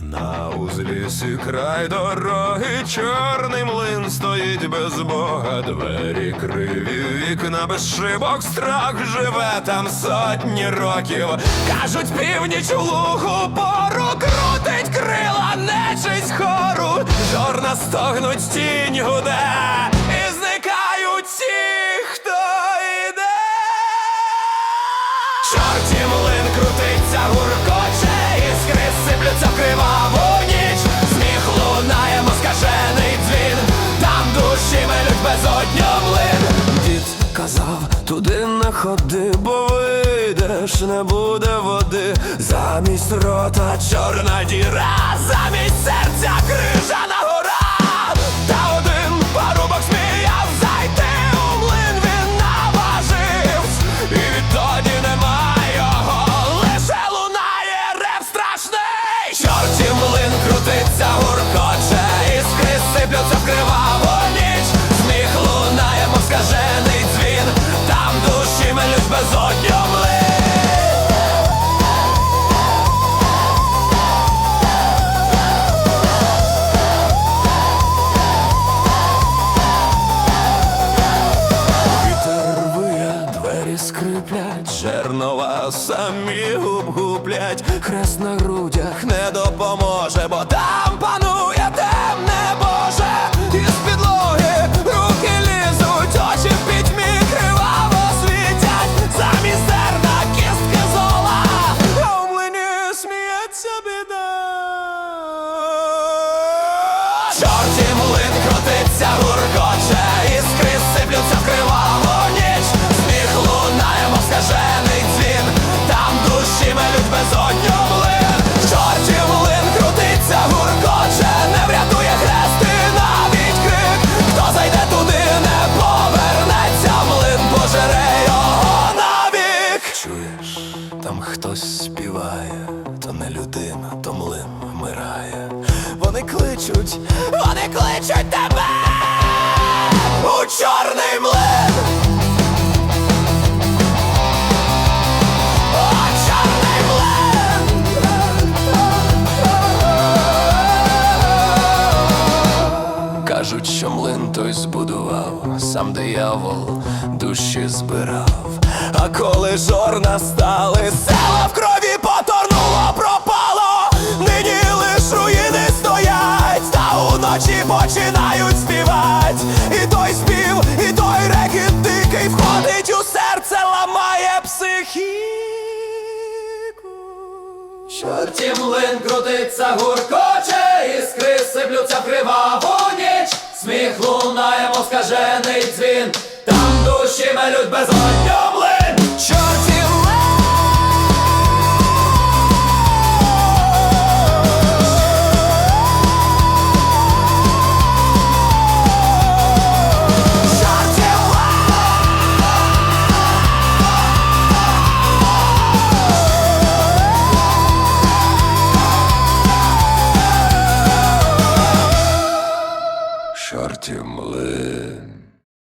На узлісі край дороги, чорний млин стоїть без Бога, двері криві, вікна без шибок, страх живе там сотні років. Кажуть, північ у лугу пору крутить крила, нечисть хору, жорна стогнуть тінь гуде, Дід казав, туди не ходи, бо вийдеш, не буде води. Замість рота чорна діра, замість серця крижана жернова самі губ-гублять, хрест на грудях не допоможе, бо там панує темне Боже, із підлоги руки лізуть, очі в пітьмі криваво світять, замість зерна кістки зола, а в млині сміється біда. Чорті млин крутиться, гуркоче, кличуть, вони кличуть тебе у чорний млин. Кажуть, що млин той збудував, сам диявол душі збирав. А коли жорна стали, села в крові Чорті млин крутиться, гуркоче, іскри сиплються в криваву ніч. Сміх лунає, мов скажений дзвін, там душі мелють без